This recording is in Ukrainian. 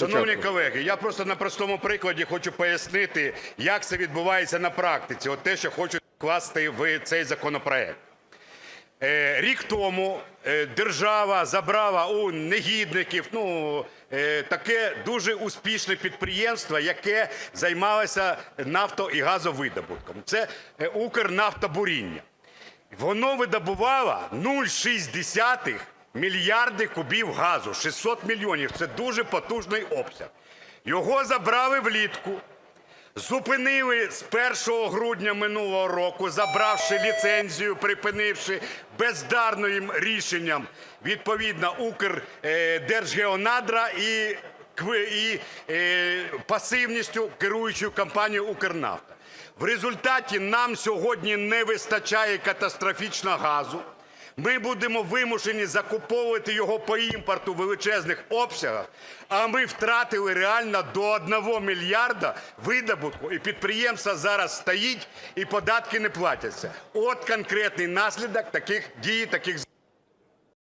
Шановні колеги, я просто на простому прикладі хочу пояснити, як це відбувається на практиці. От те, що хочуть вкласти в цей законопроект. Е, Рік тому е, держава забрала у негідників ну, е, таке дуже успішне підприємство, яке займалося нафто- і газовидобутком. Це Укрнафтобуріння. Воно видобувало 0,6 мільярди кубів газу, 600 мільйонів. Це дуже потужний обсяг. Його забрали влітку. Зупинили з 1 грудня минулого року, забравши ліцензію, припинивши бездарним рішенням відповідно Укрдержгеонадра і, і е, пасивністю керуючою компанією Укрнафта. В результаті нам сьогодні не вистачає катастрофічно газу. Ми будемо вимушені закуповувати його по імпорту в величезних обсягах, а ми втратили реально до 1 мільярда видобутку, і підприємство зараз стоїть, і податки не платяться. От конкретний наслідок таких дій, таких